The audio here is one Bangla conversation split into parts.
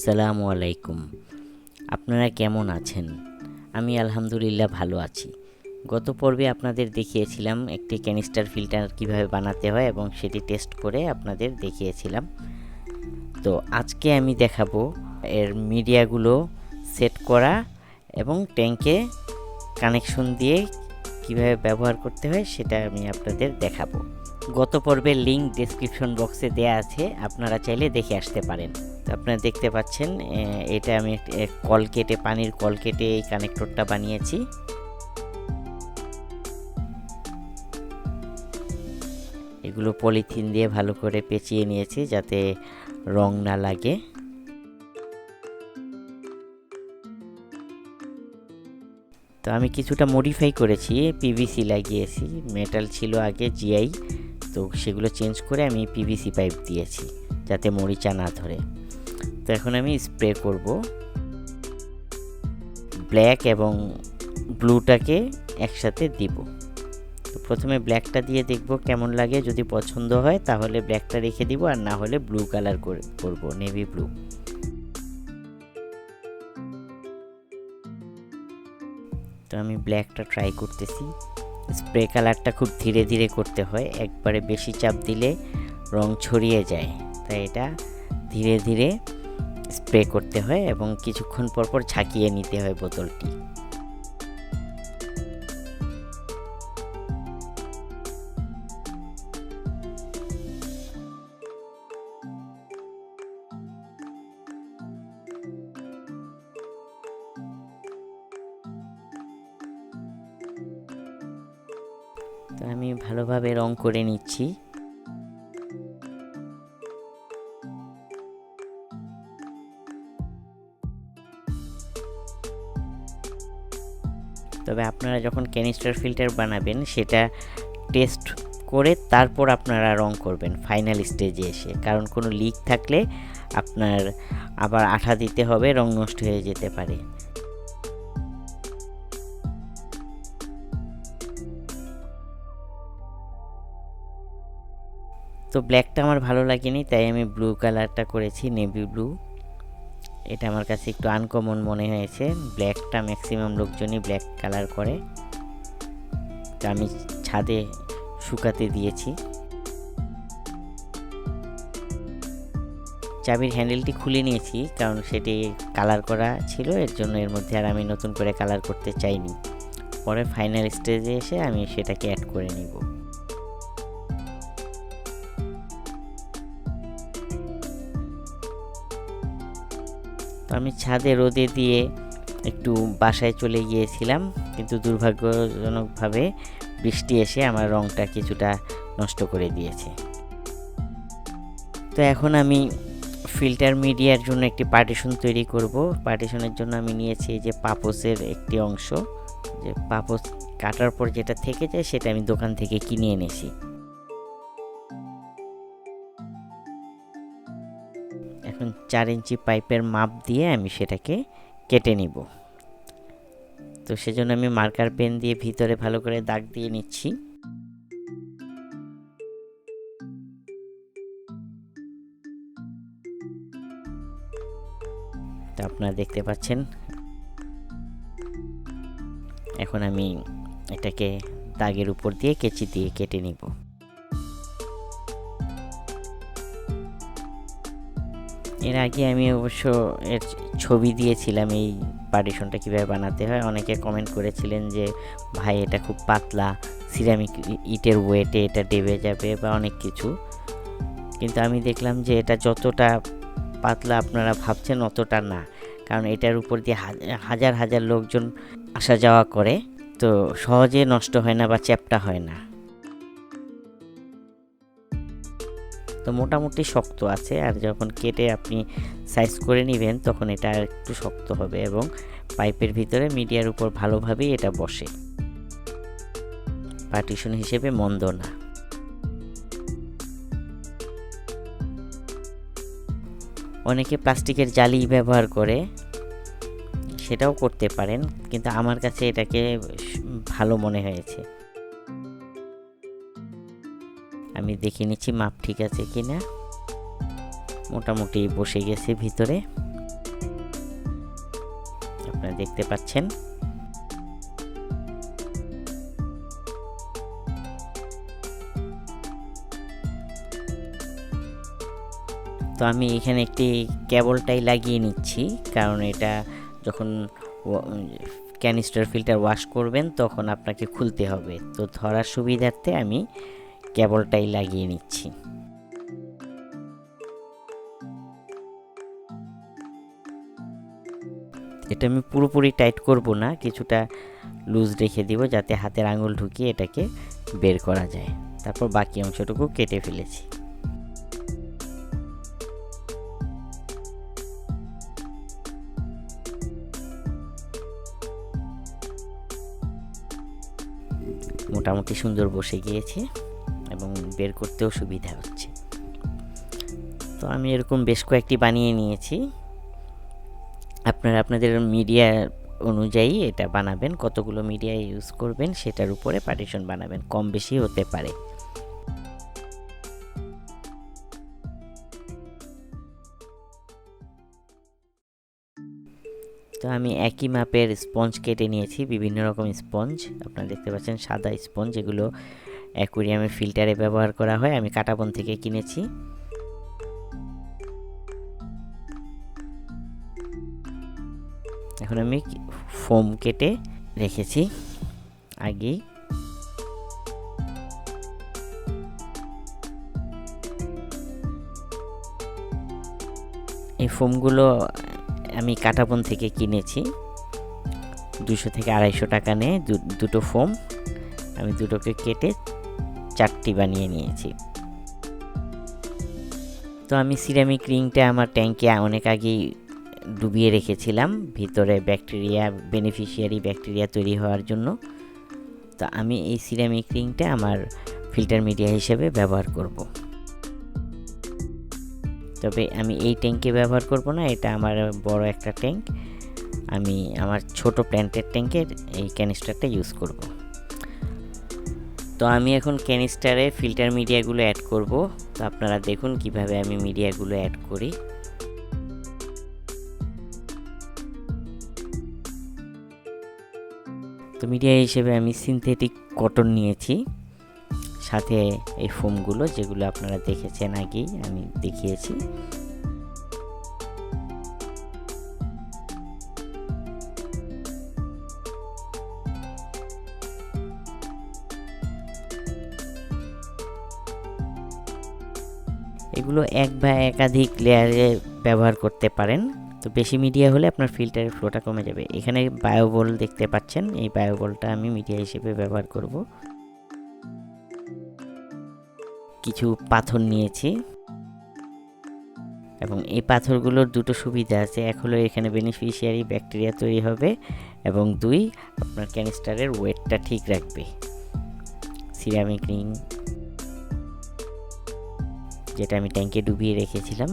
আসসালামু আলাইকুম। আপনারা কেমন আছেন? আমি আলহামদুলিল্লাহ ভালো আছি। গত পর্বে আপনাদের দেখিয়েছিলাম একটি ক্যানিস্টার ফিল্টার কীভাবে বানাতে হয় এবং সেটি টেস্ট করে আপনাদের দেখিয়েছিলাম। তো আজকে আমি দেখাবো এর মিডিয়াগুলো সেট করা এবং ট্যাঙ্কে কানেকশন দিয়ে কীভাবে ব্যবহার করতে হয় সেটা আমি আপনাদের দেখাবো। গত পর্বের লিঙ্ক ডেসক্রিপশন বক্সে দেয়া আছে, আপনারা চাইলে দেখে আসতে পারেন। আপনারা দেখতে পাচ্ছেন এটা আমি কল কেটে, পানির কল কেটে এই কানেক্টরটা বানিয়েছি। এগুলো পলিথিন দিয়ে ভালো করে পেঁচিয়ে নিয়েছি যাতে রং না লাগে। তো আমি কিছুটা মডিফাই করেছি পিভিসি লাগিয়েছি। মেটাল ছিল আগে জিআই তো সেগুলো চেঞ্জ করে আমি পিভিসি পাইপ দিয়েছি, যাতে মরিচা না ধরে। তো এখন আমি স্প্রে করব। ব্ল্যাক এবং ব্লুটাকে একসাথে দিব। তো প্রথমে ব্ল্যাকটা দিয়ে দেখব কেমন লাগে। যদি পছন্দ হয় তাহলে ব্ল্যাকটা রেখে দিব আর না হলে ব্লু কালার করে করব নেভি ব্লু তো আমি ব্ল্যাকটা ট্রাই করতেছি। স্প্রে কালারটা খুব ধীরে ধীরে করতে হয়। একবারে বেশি চাপ দিলে রং ছড়িয়ে যায়। তাই এটা ধীরে ধীরে স্প্রে করতে হয় এবং কিছুক্ষণ পর পর ঝাঁকিয়ে নিতে হয় বোতলটি। তো আমি ভালোভাবে রং করে নিচ্ছি। তবে আপনারা যখন ক্যানিস্টার ফিল্টার বানাবেন, সেটা টেস্ট করে তারপর আপনারা রং করবেন ফাইনাল স্টেজে এসে। কারণ কোনো লিক থাকলে আপনার আবার আঠা দিতে হবে, রং নষ্ট হয়ে যেতে পারে। তো ব্ল্যাকটা আমার ভালো লাগেনি, তাই আমি ব্লু কালারটা করেছি নেভি ব্লু এটা আমার কাছে একটু আনকমন মনে হয়েছে। ব্ল্যাকটা ম্যাক্সিমাম লোকজনই ব্ল্যাক কালার করে। তো আমি ছাদে শুকাতে দিয়েছি। চাবির হ্যান্ডেলটি খুলে নিয়েছি, কারণ সেটি কালার করা ছিল, এর জন্য এর মধ্যে আর আমি নতুন করে কালার করতে চাইনি। পরে ফাইনাল স্টেজে এসে আমি সেটাকে অ্যাড করে নিব। তো আমি ছাদে রোদে দিয়ে একটু বাসায় চলে গিয়েছিলাম, কিন্তু দুর্ভাগ্যজনকভাবে বৃষ্টি এসে আমার রংটা কিছুটা নষ্ট করে দিয়েছে। তো এখন আমি ফিল্টার মিডিয়ার জন্য একটি পার্টিশন তৈরি করব। পার্টিশনের জন্য আমি নিয়েছি যে পাপোসের একটি অংশ। যে পাপোস কাটার পর যেটা থেকে যায় সেটা আমি দোকান থেকে কিনে এনেছি। চার ইঞ্চি পাইপের মাপ দিয়ে আমি সেটাকে কেটে নিব। তো সেজন্য আমি মার্কার পেন দিয়ে ভিতরে ভালো করে দাগ দিয়ে নিচ্ছি। তো আপনারা দেখতে পাচ্ছেন। এখন আমি এটাকে দাগের উপর দিয়ে কেচি দিয়ে কেটে নিব। এর আগে আমি অবশ্য এর ছবি দিয়েছিলাম এই পার্টিশনটা কীভাবে বানাতে হয়। অনেকে কমেন্ট করেছিলেন যে, ভাই, এটা খুব পাতলা। সিরামিক ইটের ওয়েটে এটা ডেবে যাবে বা অনেক কিছু। কিন্তু আমি দেখলাম যে, এটা যতটা পাতলা আপনারা ভাবছেন অতটা না। কারণ এটার উপর দিয়ে হাজ- হাজার হাজার লোকজন আসা যাওয়া করে। তো সহজে নষ্ট হয় না বা চ্যাপটা হয় না। তো মোটামুটি শক্ত আছে আর যখন কেটে আপনি সাইজ করে নেবেন তখন এটা আর একটু শক্ত হবে এবং পাইপের ভিতরে মিডিয়ার উপর ভালোভাবেই এটা বসে। পার্টিশন হিসেবে মন্দ না। অনেকে প্লাস্টিকের জালি ব্যবহার করে, সেটাও করতে পারেন, কিন্তু আমার কাছে এটাকে ভালো মনে হয়েছে। আমি দেখে নিচ্ছি মাপ ঠিক আছে কি না মোটামুটি বসে গেছে ভিতরে। আপনারা দেখতে পাচ্ছেন। তো আমি এখানে একটি কেবলটাই লাগিয়ে নিচ্ছি, কারণ এটা যখন ক্যানিস্টার ফিল্টার ওয়াশ করবেন তখন আপনাকে খুলতে হবে। তো ধরার সুবিধার্থে আমি কেবলটাই লাগিয়ে নিচ্ছি। এটা আমি পুরোপুরি টাইট করব না, কিছুটা লুজ রেখে দিব যাতে হাতের আঙুল ঢুকিয়ে এটাকে বের করা যায়। তারপর বাকি অংশটুকু কেটে ফেলেছি। মোটামুটি সুন্দর বসে গিয়েছে। বের করতেও সুবিধা হচ্ছে। তো আমি এরকম বেশ কয়েকটি বানিয়ে নিয়েছি। আপনারা আপনাদের মিডিয়া অনুযায়ী এটা বানাবেন, কতগুলো মিডিয়া ইউজ করবেন, সেটার উপরে পার্টিশন বানাবেন, কম বেশি হতে পারে। তো আমি একই মাপের স্পঞ্জ কেটে নিয়েছি, বিভিন্ন রকম স্পঞ্জ আপনারা দেখতে পাচ্ছেন সাদা স্পঞ্জ এগুলো অ্যাকুরিয়ামের ফিল্টারে ব্যবহার করা হয়। আমি কাটাবন থেকে কিনেছি। এখন আমি ফোম কেটে রেখেছি আগেই। এই ফোমগুলো আমি কাটাবন থেকে কিনেছি। দুশো থেকে আড়াইশো টাকা নিয়ে দুটো ফোম। আমি দুটোকে কেটে চারটি বানিয়ে নিয়েছি। তো আমি সিরামিক রিংটা আমার ট্যাঙ্কে অনেক আগেই ডুবিয়ে রেখেছিলাম। ভিতরে ব্যাকটেরিয়া, বেনিফিশিয়ারি ব্যাকটেরিয়া তৈরি হওয়ার জন্য। তো আমি এই সিরামিক রিংটা আমার ফিল্টার মিডিয়া হিসেবে ব্যবহার করব। তবে আমি এই ট্যাঙ্কে ব্যবহার করব না, এটা আমার বড় একটা ট্যাঙ্ক আমি আমার ছোট প্ল্যান্টের ট্যাঙ্কের এই ক্যানিস্টারটা ইউজ করব। তো আমি এখন ক্যানিস্টারে ফিল্টার মিডিয়াগুলো অ্যাড করব। তো আপনারা দেখুন কীভাবে আমি মিডিয়াগুলো অ্যাড করি। তো মিডিয়া হিসেবে আমি সিনথেটিক কটন নিয়েছি। সাথে এই ফোমগুলো যেগুলো আপনারা দেখেছেন আগেই, আমি দেখিয়েছি। এগুলো এক বা একাধিক লেয়ারে ব্যবহার করতে পারেন। তো বেশি মিডিয়া হলে আপনার ফিল্টারের ফ্লোটা কমে যাবে। এখানে বায়োবল দেখতে পাচ্ছেন। এই বায়োবলটা আমি মিডিয়া হিসেবে ব্যবহার করব। কিছু পাথর নিয়েছি। এবং এই পাথরগুলোর দুটো সুবিধা আছে। এক হলো এখানে বেনিফিশিয়ারি ব্যাকটেরিয়া তৈরি হবে এবং দুই, আপনার ক্যানিস্টারের ওয়েটটা ঠিক রাখবে। সিরামিক রিং যেটা আমি ট্যাঙ্কে ডুবিয়ে রেখেছিলাম।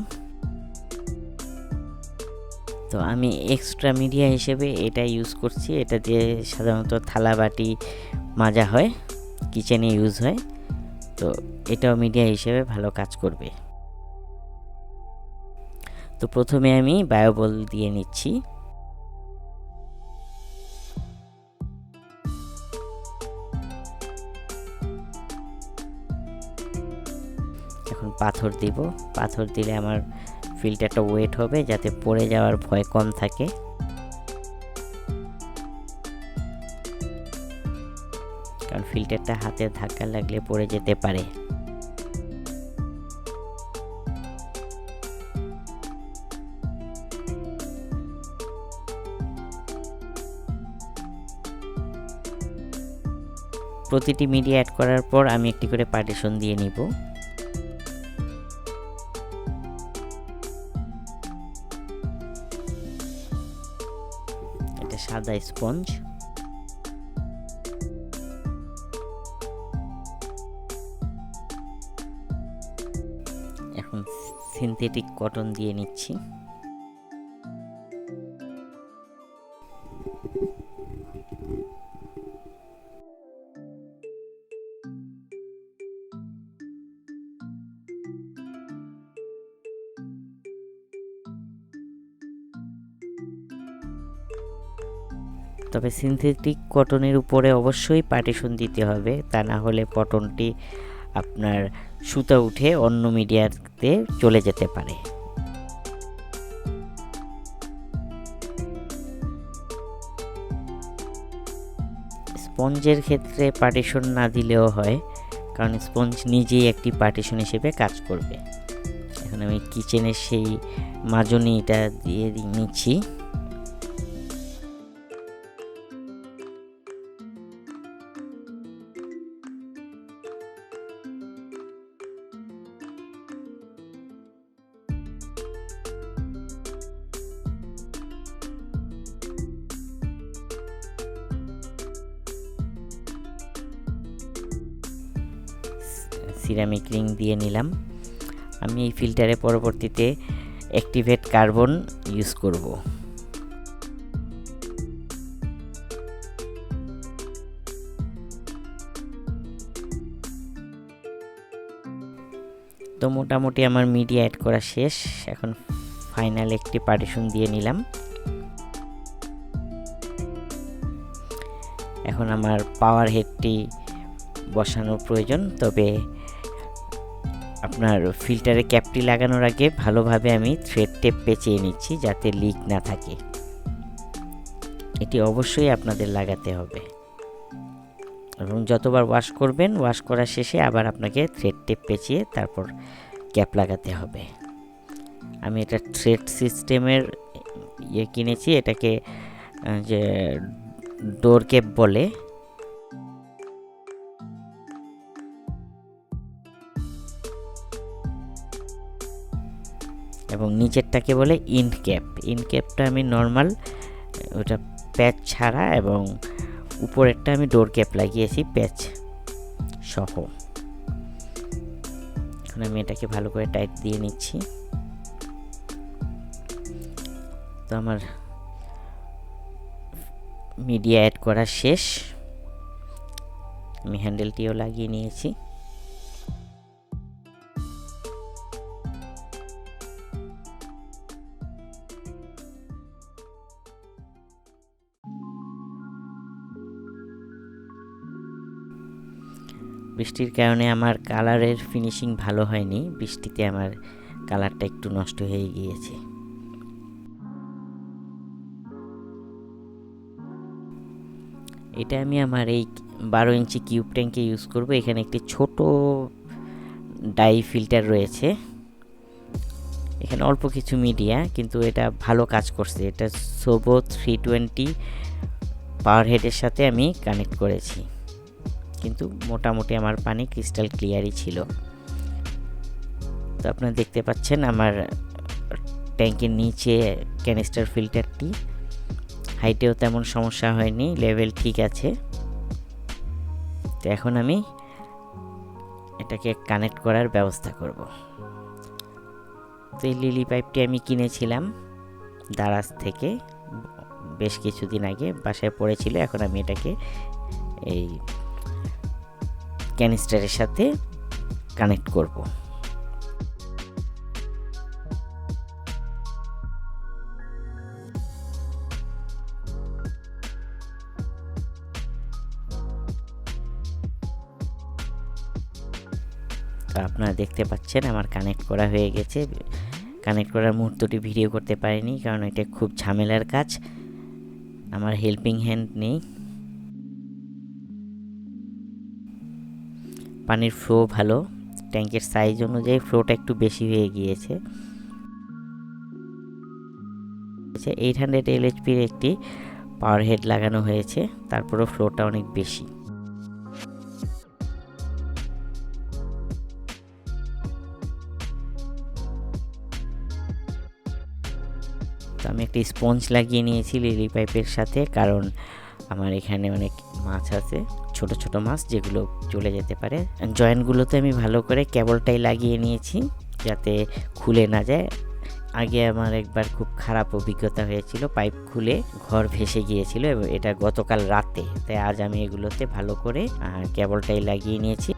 তো আমি এক্সট্রা মিডিয়া হিসেবে এটা ইউজ করছি। এটা দিয়ে সাধারণত থালা, বাটি মাজা হয় কিচেনে ইউজ হয়। তো এটাও মিডিয়া হিসেবে ভালো কাজ করবে। তো প্রথমে আমি বায়োবল দিয়ে নিচ্ছি। পাথর দিব। পাথর দিলে আমার ফিল্টারটা ওয়েট হবে যাতে পড়ে যাওয়ার ভয় কম থাকে। কারণ ফিল্টারটা হাতে ধাক্কা লাগলে পড়ে যেতে পারে। প্রতিটি মিডিয়া অ্যাড করার পর আমি একটি করে পার্টিশন দিয়ে নিব। সাদা স্পঞ্জ এখন সিনথেটিক কটন দিয়ে নিচ্ছি। তবে সিনথেটিক কটনের উপরে অবশ্যই পার্টিশন দিতে হবে, তা না হলে কটনটি আপনার সুতা উঠে অন্য মিডিয়াতে চলে যেতে পারে। স্পঞ্জের ক্ষেত্রে পার্টিশন না দিলেও হয়, কারণ স্পঞ্জ নিজেই একটি পার্টিশন হিসেবে কাজ করবে। এখন আমি কিচেনের সেই মাজনিটা দিয়ে নিচ্ছি। সিরামিক রিং দিয়ে নিলাম। আমি এই ফিল্টারে পরবর্তীতে অ্যাক্টিভেট কার্বন ইউজ করব। তো মোটামুটি আমার মিডিয়া অ্যাড করা শেষ। এখন ফাইনাল একটি পার্টিশন দিয়ে নিলাম। এখন আমার পাওয়ার হেডটি বসানোর প্রয়োজন। তবে আপনার ফিল্টারে ক্যাপটি লাগানোর আগে ভালোভাবে আমি থ্রেড টেপ পেঁচিয়ে নিচ্ছি যাতে লিক না থাকে। এটি অবশ্যই আপনাদের লাগাতে হবে। এবং যতবার ওয়াশ করবেন ওয়াশ করার শেষে আবার আপনাকে থ্রেড টেপ পেঁচিয়ে তারপর ক্যাপ লাগাতে হবে। আমি এটা থ্রেড সিস্টেমের ইয়ে কিনেছি, এটাকে যে ডোর ক্যাপ বলে এবং নিচেরটাকে বলে ইন ক্যাপ। ইন ক্যাপটা আমি নর্মাল, ওটা প্যাচ ছাড়া এবং উপরেরটা আমি ডোর ক্যাপ লাগিয়েছি, প্যাচ সহ। এখন আমি এটাকে ভালো করে টাইট দিয়ে নিচ্ছি। তো আমার মিডিয়া অ্যাড করা শেষ। আমি হ্যান্ডেলটিও লাগিয়ে নিয়েছি। বৃষ্টির কারণে আমার কালারের ফিনিশিং ভালো হয়নি। বৃষ্টিতে আমার কালারটা একটু নষ্ট হয়ে গিয়েছে। এটা আমি আমার এই বারো ইঞ্চি কিউব ট্যাঙ্কে ইউজ করব। এখানে একটি ছোট ডাই ফিল্টার রয়েছে। এখানে অল্প কিছু মিডিয়া কিন্তু এটা ভালো কাজ করছে। এটা সোবো থ্রি টোয়েন্টি পাওয়ার হেডের সাথে আমি কানেক্ট করেছি। কিন্তু মোটামুটি আমার পানি ক্রিস্টাল ক্লিয়ারই ছিল। তো আপনারা দেখতে পাচ্ছেন আমার ট্যাঙ্কের নিচে ক্যানিস্টার ফিল্টারটি। হাইটেও তেমন সমস্যা হয়নি, লেভেল ঠিক আছে। তো এখন আমি এটাকে কানেক্ট করার ব্যবস্থা করব। তো এই লিলি পাইপটি আমি কিনেছিলাম দারাজ থেকে, বেশ কিছুদিন আগে, বাসায় পড়েছিল, এখন আমি এটাকে এই ক্যানিস্টারের সাথে কানেক্ট করব। তো আপনারা দেখতে পাচ্ছেন আমার কানেক্ট করা হয়ে গেছে। কানেক্ট করার মুহূর্তটি ভিডিও করতে পারিনি, কারণ এটা খুব ঝামেলার কাজ। আমার হেল্পিং হ্যান্ড নেই। পানির ফ্লো ভালো। ট্যাঙ্কের সাইজ অনুযায়ী ফ্লোটা একটু বেশি হয়ে গিয়েছে। এইট হান্ড্রেড এলএইচপির একটি পাওয়ার হেড লাগানো হয়েছে, তারপরেও ফ্লোটা অনেক বেশি। তো আমি একটি স্পঞ্জ লাগিয়ে নিয়েছি লিলি পাইপের সাথে, কারণ আমার এখানে অনেক মাছ আছে। ছোট ছোট মাছ যেগুলো চলে যেতে পারে। জয়েন্টগুলোতে আমি ভালো করে কেবলটাই লাগিয়ে নিয়েছি যাতে খুলে না যায়। আগে আমার একবার খুব খারাপ অভিজ্ঞতা হয়েছিল, পাইপ খুলে ঘর ভেসে গিয়েছিল এবং এটা গতকাল রাতে। তাই আজ আমি এগুলোতে ভালো করে কেবলটাই লাগিয়ে নিয়েছি।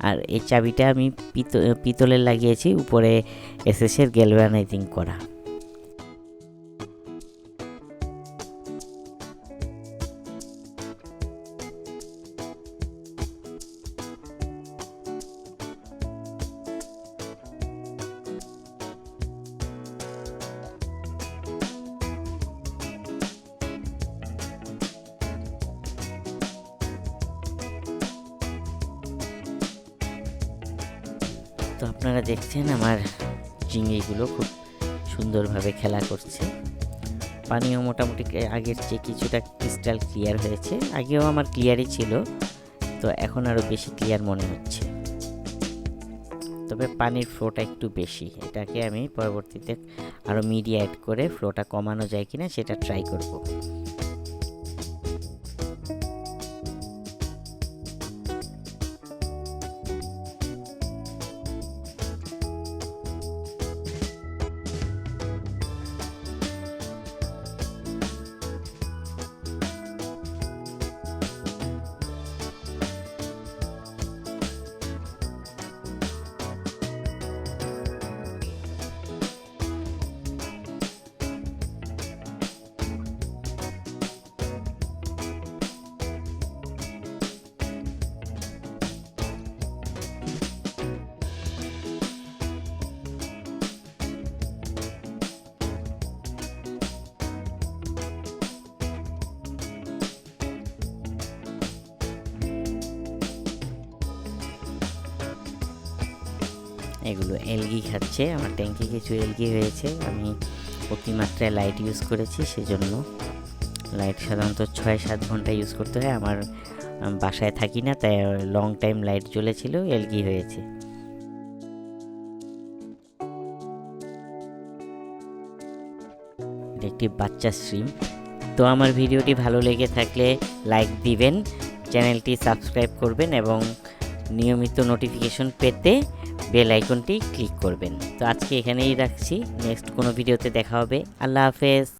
আর এই চাবিটা আমি পিত- পিতলের লাগিয়েছি উপরে এসএসের গ্যালভানাইজিং করা। আপনারা দেখছেন আমার চিংড়িগুলো খুব সুন্দরভাবে খেলা করছে। পানিও মোটামুটি আগের চেয়ে কিছুটা ক্রিস্টাল ক্লিয়ার হয়েছে। আগেও আমার ক্লিয়ারই ছিল, তো এখন আরও বেশি ক্লিয়ার মনে হচ্ছে। তবে পানির ফ্লোটা একটু বেশি। এটাকে আমি পরবর্তীতে আরও মিডিয়া অ্যাড করে ফ্লোটা কমানো যায় কিনা সেটা ট্রাই করব। এগুলো এলগি খাচ্ছে, আমার ট্যাঙ্কে কিছু এলগি হয়েছে, আমি অতিমাত্রায় লাইট ইউজ করেছি, সেজন্য লাইট সাধারণত ছয় সাত ঘণ্টা ইউজ করতে হয়, আমার বাসায় থাকি না, তাই লং টাইম লাইট জ্বলেছিল, এলগি হয়েছে। একটি বাচ্চা স্ট্রিম তো আমার ভিডিওটি ভালো লেগে থাকলে লাইক দিবেন, চ্যানেলটি সাবস্ক্রাইব করবেন এবং নিয়মিত নোটিফিকেশন পেতে বেল আইকনটি ক্লিক করবেন। তো আজকে এখানেই রাখছি। নেক্সট কোনো ভিডিওতে দেখা হবে। আল্লাহ হাফেজ।